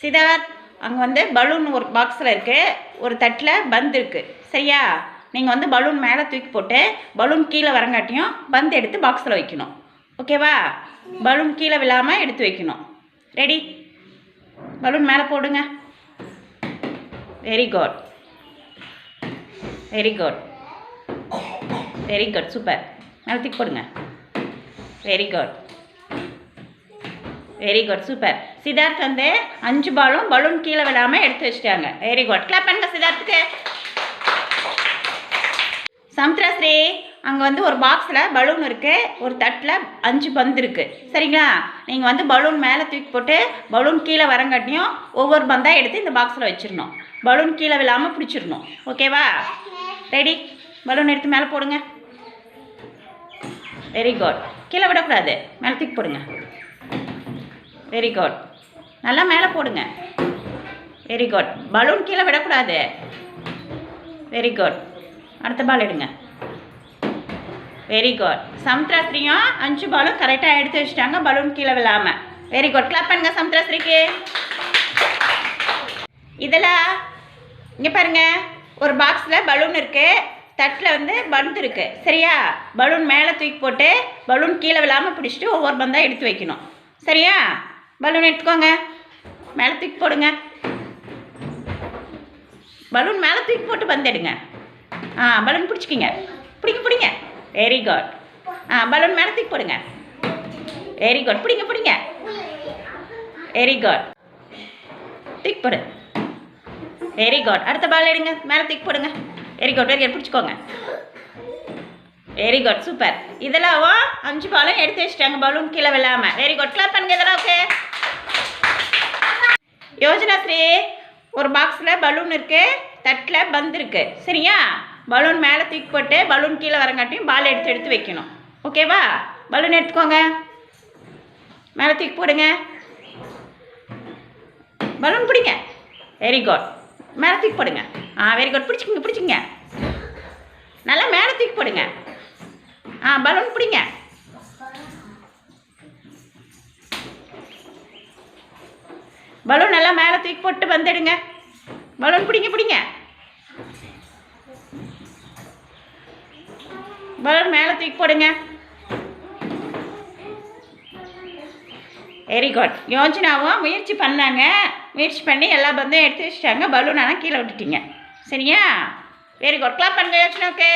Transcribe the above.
சிதார்த் அங்கே வந்து பலூன் ஒரு பாக்ஸில் இருக்குது ஒரு தட்டில் பந்து இருக்குது சரியா? நீங்கள் வந்து பலூன் மேலே தூக்கி போட்டு பலூன் கீழே வரங்காட்டியும் பந்து எடுத்து பாக்ஸில் வைக்கணும். ஓகேவா? பலூன் கீழே விழாமல் எடுத்து வைக்கணும். ரெடி பலூன் மேலே போடுங்க. Very good very good very good super மேலே தூக்கி போடுங்க. Very good very good super Siddharth வந்து அஞ்சு பாலும் பலூன் கீழே விழாமல் எடுத்து வச்சிட்டாங்க. வெரி குட் கிளாப் பண்ணுங்க சித்தார்த்துக்கு. சமுத்திரஸ்ரீ அங்கே வந்து ஒரு பாக்ஸில் பலூன் இருக்குது ஒரு தட்டில் அஞ்சு பந்து இருக்குது சரிங்களா? நீங்கள் வந்து பலூன் மேலே தூக்கி போட்டு பலூன் கீழே வரங்காட்டியும் ஒவ்வொரு பந்தாக எடுத்து இந்த பாக்ஸில் வச்சிடணும் பலூன் கீழே விழாமல் பிடிச்சிடணும் ஓகேவா ரெடி பலூன் எடுத்து மேலே போடுங்க. வெரி குட் கீழே விடக்கூடாது. மேலே தூக்கி போடுங்க. வெரி குட் நல்லா மேலே போடுங்க. வெரி குட் பலூன் கீழே விடக்கூடாது. வெரி குட் அடுத்த பால் எடுங்க. வெரி குட் சமுத்திராஸ்ரீயும் அஞ்சு பாலும் கரெக்டாக எடுத்து வச்சுட்டாங்க பலூன் கீழே விழாமல் வெரி குட் கிளாப் பண்ணுங்க சமுத்திராஸ்ரீக்கு இதில் இங்கே பாருங்க ஒரு பாக்ஸில் பலூன் இருக்குது தட்டில் வந்து பந்து இருக்குது சரியா? பலூன் மேலே தூக்கி போட்டு பலூன் கீழே விழாமல் பிடிச்சிட்டு ஒவ்வொரு பந்தாக எடுத்து வைக்கணும். சரியா? பலூன் எடுத்துக்கோங்க. மேலே தூக்கி போடுங்க. பலூன் மேலே தூக்கி போட்டு பந்து எடுங்க. ஆ பலூன் பிடிச்சிக்கிங்க. பிடிங்க பிடிங்க. வெரி குட் ஆ பலூன் மேலே தூக்கி போடுங்க. வெரி குட் பிடிங்க பிடிங்க. வெரி குட் தூக்கி போடு. வெரி குட் அடுத்த பால் எடுங்க. மேலே தூக்கி போடுங்க. வெரி குட் வெரி குட் பிடிச்சிக்கோங்க. வெரி குட் சூப்பர் இதெல்லாம் அஞ்சு பாலும் எடுத்து வச்சிட்டாங்க பலூன் கீழே விழாம. வெரி குட் கிளாப் பண்ணுங்க இதெல்லாம் ஓகே யோஜனா ஸ்ரீ ஒரு பாக்ஸில் பலூன் இருக்குது தட்டில் பந்து இருக்குது சரியா? பலூன் மேலே தூக்கி போட்டு பலூன் கீழே வரங்காட்டியும் பால் எடுத்து எடுத்து வைக்கணும். ஓகேவா பலூன் எடுத்துக்கோங்க. மேலே தூக்கி போடுங்க. பலூன் பிடிங்க. வெரி குட் மேலே தூக்கி போடுங்க. ஆ வெரி குட் பிடிச்சிக்கங்க பிடிச்சிங்க நல்லா மேலே தூக்கி போடுங்க. ஆ பலூன் பிடிங்க. பலூன் நல்லா மேலே தூக்கி போட்டு வந்துடுங்க. பலூன் பிடிங்க பிடிங்க. பலூன் மேலே தூக்கி போடுங்க. வெரி குட் யோஜனாவும் முயற்சி பண்ணாங்க. முயற்சி பண்ணி எல்லா பந்தையும் எடுத்து வச்சிட்டாங்க. பலூன் ஆனால் கீழே விட்டுட்டீங்க. சரியா? வெரி குட் கிளாப் பண்ணுங்க யோஜனாவுக்கு.